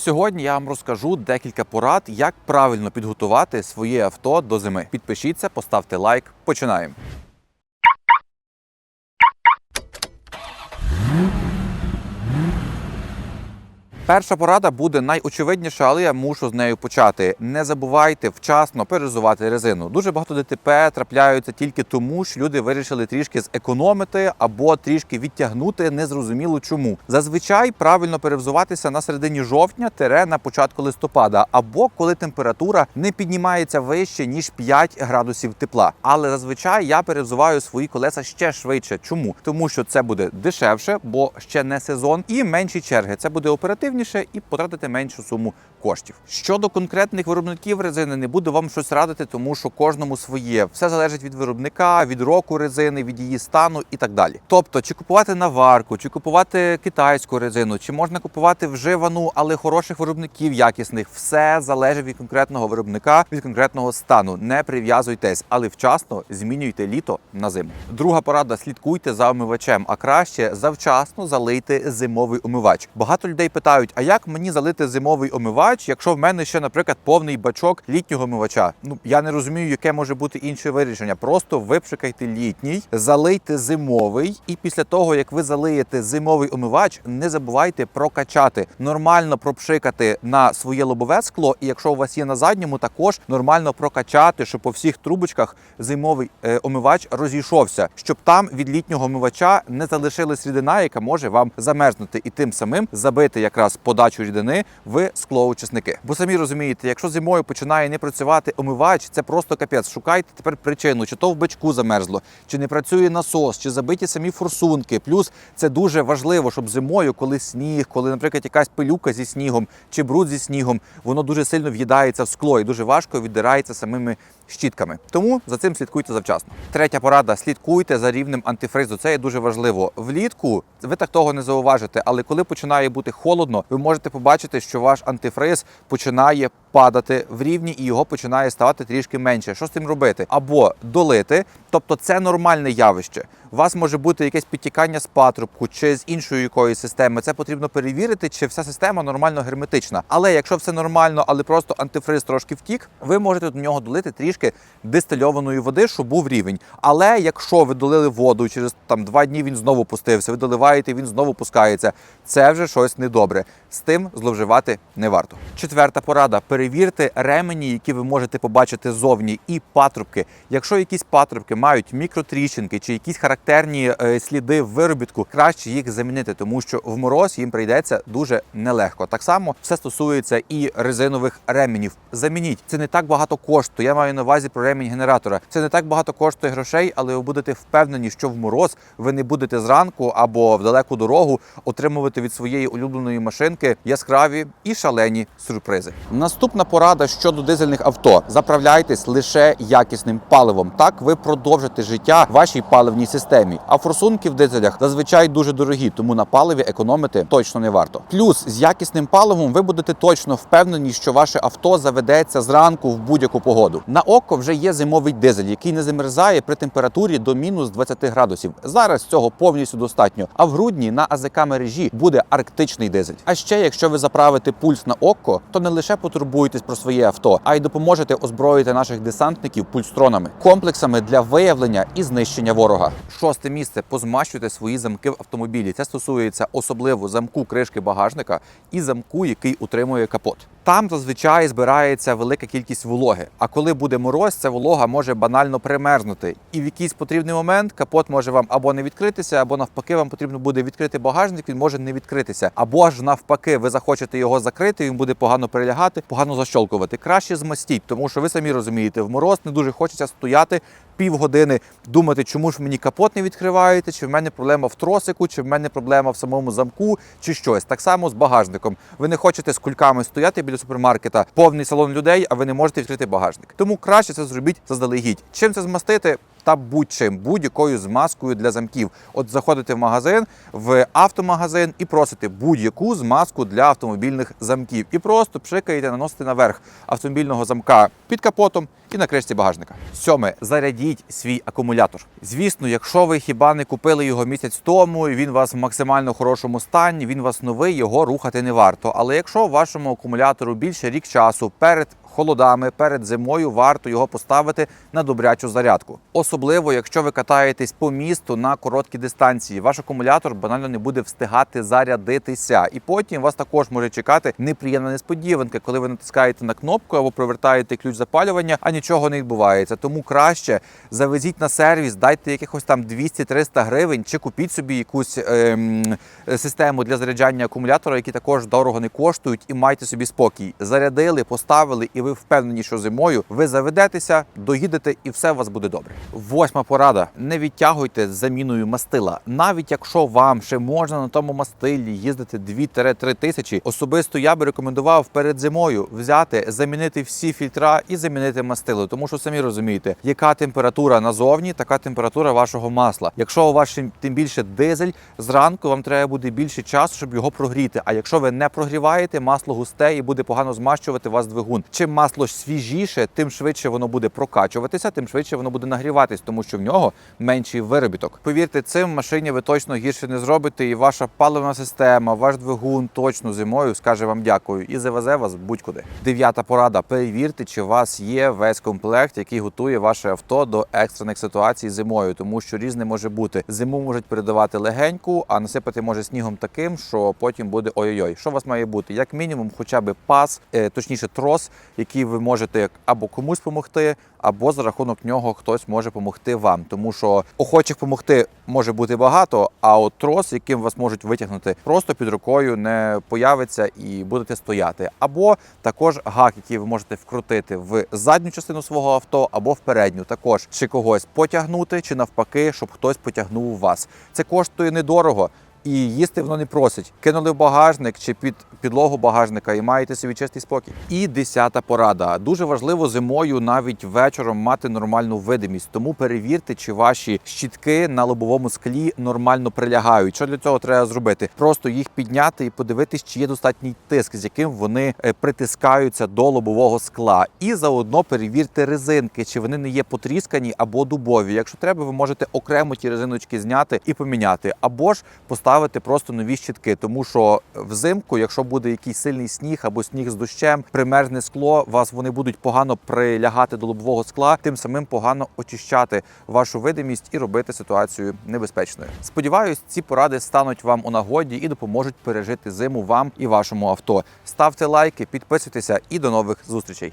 Сьогодні я вам розкажу декілька порад, як правильно підготувати своє авто до зими. Підпишіться, поставте лайк. Починаємо. Перша порада буде найочевидніша, але я мушу з нею почати. Не забувайте вчасно перезувати резину. Дуже багато ДТП трапляються тільки тому, що люди вирішили трішки зекономити або трішки відтягнути, незрозуміло чому. Зазвичай правильно перевзуватися на середині жовтня, тере на початку листопада, або коли температура не піднімається вище ніж 5 градусів тепла. Але зазвичай я перевзуваю свої колеса ще швидше. Чому? Тому що це буде дешевше, бо ще не сезон, і менші черги. Це буде оперативніше і потратити меншу суму коштів. Щодо конкретних виробників резини, не буду вам щось радити, тому що кожному своє. Все залежить від виробника, від року резини, від її стану і так далі. Тобто, чи купувати наварку, чи купувати китайську резину, чи можна купувати вживану, але хороших виробників якісних, все залежить від конкретного виробника, від конкретного стану. Не прив'язуйтесь, але вчасно змінюйте літо на зиму. Друга порада: слідкуйте за омивачем, а краще завчасно залийте зимовий омивач. Багато людей питають: а як мені залити зимовий омивач, якщо в мене ще, наприклад, повний бачок літнього омивача? Ну я не розумію, яке може бути інше вирішення. Просто випшикайте літній, залийте зимовий, і після того як ви залиєте зимовий омивач, не забувайте прокачати нормально пропшикати на своє лобове скло. І якщо у вас є на задньому, також нормально прокачати, щоб по всіх трубочках зимовий е, омивач розійшовся, щоб там від літнього омивача не залишилась рідина, яка може вам замерзнути, і тим самим забити якраз подачу рідини в склоучасники. Бо самі розумієте, якщо зимою починає не працювати омивач, це просто капець. Шукайте тепер причину, чи то в бачку замерзло, чи не працює насос, чи забиті самі форсунки. Плюс це дуже важливо, щоб зимою, коли сніг, коли, наприклад, якась пилюка зі снігом чи бруд зі снігом, воно дуже сильно в'їдається в скло і дуже важко віддирається самими щітками. Тому за цим слідкуйте завчасно. Третя порада: слідкуйте за рівнем антифризу. Це є дуже важливо. Влітку ви так того не зауважите, але коли починає бути холодно, ви можете побачити, що ваш антифриз починає падати в рівні і його починає ставати трішки менше. Що з цим робити? Або долити, тобто це нормальне явище. У вас може бути якесь підтікання з патрубку чи з іншої якоїсь системи. Це потрібно перевірити, чи вся система нормально герметична. Але якщо все нормально, але просто антифриз трошки втік, ви можете до нього долити трішки дистильованої води, щоб був рівень. Але якщо ви долили воду через там два дні він знову пустився, ви доливаєте, він знову пускається. Це вже щось недобре. З тим зловживати не варто. Четверта порада: перевірте ремені, які ви можете побачити ззовні, і патрубки. Якщо якісь патрубки мають мікротріщинки чи якісь характерні е, сліди виробітку, краще їх замінити, тому що в мороз їм прийдеться дуже нелегко. Так само все стосується і резинових ременів. Замініть це не так багато коштує. Я маю на увазі про ремінь генератора. Це не так багато коштує грошей, але ви будете впевнені, що в мороз ви не будете зранку або в далеку дорогу отримувати від своєї улюбленої машинки яскраві і шалені сюрпризи. Наступна порада щодо дизельних авто: заправляйтесь лише якісним паливом. Так ви продовжите життя вашій паливній системі. А форсунки в дизелях зазвичай дуже дорогі, тому на паливі економити точно не варто. Плюс з якісним паливом ви будете точно впевнені, що ваше авто заведеться зранку в будь-яку погоду. На око вже є зимовий дизель, який не замерзає при температурі до мінус 20 градусів. Зараз цього повністю достатньо. А в грудні на АЗК мережі буде арктичний дизель. А ще, якщо ви заправите пульс на око, то не лише потурбуєтесь про своє авто, а й допоможете озброїти наших десантників пульстронами, комплексами для виявлення і знищення ворога. Шосте місце позмащуйте свої замки в автомобілі. Це стосується особливо замку кришки багажника і замку, який утримує капот. Там зазвичай збирається велика кількість вологи. А коли буде мороз, ця волога може банально примерзнути. І в якийсь потрібний момент капот може вам або не відкритися, або навпаки, вам потрібно буде відкрити багажник. Він може не відкритися. Або ж навпаки, ви захочете його закрити. Він буде погано перелягати, погано защолкувати. Краще змастіть, тому що ви самі розумієте, в мороз не дуже хочеться стояти півгодини, думати, чому ж мені капот не відкриваєте, чи в мене проблема в тросику, чи в мене проблема в самому замку, чи щось. Так само з багажником. Ви не хочете з кульками стояти біля супермаркета, повний салон людей, а ви не можете відкрити багажник. Тому краще це зробіть заздалегідь. Чим це змастити? Та будь-чим, будь-якою змазкою для замків. От заходите в магазин, в автомагазин і просите будь-яку змазку для автомобільних замків. І просто пшикаєте, наносите наверх автомобільного замка під капотом і на кришці багажника. Сьоме, зарядіть свій акумулятор. Звісно, якщо ви хіба не купили його місяць тому, і він у вас в максимально хорошому стані, він у вас новий, його рухати не варто. Але якщо вашому акумулятору більше рік часу перед холодами перед зимою варто його поставити на добрячу зарядку. Особливо, якщо ви катаєтесь по місту на короткі дистанції, ваш акумулятор банально не буде встигати зарядитися. І потім вас також може чекати неприємна несподіванка, коли ви натискаєте на кнопку або провертаєте ключ запалювання, а нічого не відбувається. Тому краще завезіть на сервіс, дайте якихось там 200-300 гривень, чи купіть собі якусь ем, систему для заряджання акумулятора, які також дорого не коштують, і майте собі спокій. Зарядили, поставили, і ви впевнені, що зимою ви заведетеся, доїдете, і все у вас буде добре. Восьма порада: не відтягуйте з заміною мастила. Навіть якщо вам ще можна на тому мастилі їздити 2-3 тисячі, особисто я би рекомендував перед зимою взяти, замінити всі фільтра і замінити мастило, тому що самі розумієте, яка температура назовні, така температура вашого масла. Якщо у вас тим більше дизель, зранку вам треба буде більше часу, щоб його прогріти. А якщо ви не прогріваєте, масло густе і буде погано змащувати вас двигун. Чим масло свіжіше, тим швидше воно буде прокачуватися, тим швидше воно буде нагріватись, тому що в нього менший виробіток. Повірте, цим машині ви точно гірше не зробите, і ваша паливна система, ваш двигун точно зимою скаже вам дякую і завезе вас будь-куди. Дев'ята порада: перевірте, чи у вас є весь комплект, який готує ваше авто до екстрених ситуацій зимою, тому що різне може бути. Зиму можуть передавати легеньку, а насипати може снігом таким, що потім буде ой-ой-ой. Що у вас має бути? Як мінімум, хоча б пас, е, точніше, трос, який ви можете або комусь допомогти, або за рахунок нього хтось може допомогти вам. Тому що охочих допомогти може бути багато, а от трос, яким вас можуть витягнути, просто під рукою не появиться і будете стояти. Або також гак, який ви можете вкрутити в задню частину свого авто, або в передню, також чи когось потягнути, чи навпаки, щоб хтось потягнув вас. Це коштує недорого. І їсти воно не просить. Кинули в багажник чи під підлогу багажника і маєте собі чистий спокій. І десята порада. Дуже важливо зимою навіть вечором мати нормальну видимість. Тому перевірте, чи ваші щітки на лобовому склі нормально прилягають. Що для цього треба зробити? Просто їх підняти і подивитись, чи є достатній тиск, з яким вони е, притискаються до лобового скла. І заодно перевірте резинки, чи вони не є потріскані або дубові. Якщо треба, ви можете окремо ті резиночки зняти і поміняти, або ж поставити просто нові щітки, тому що взимку, якщо буде якийсь сильний сніг або сніг з дощем, примерзне скло, вас вони будуть погано прилягати до лобового скла, тим самим погано очищати вашу видимість і робити ситуацію небезпечною. Сподіваюсь, ці поради стануть вам у нагоді і допоможуть пережити зиму вам і вашому авто. Ставте лайки, підписуйтеся і до нових зустрічей.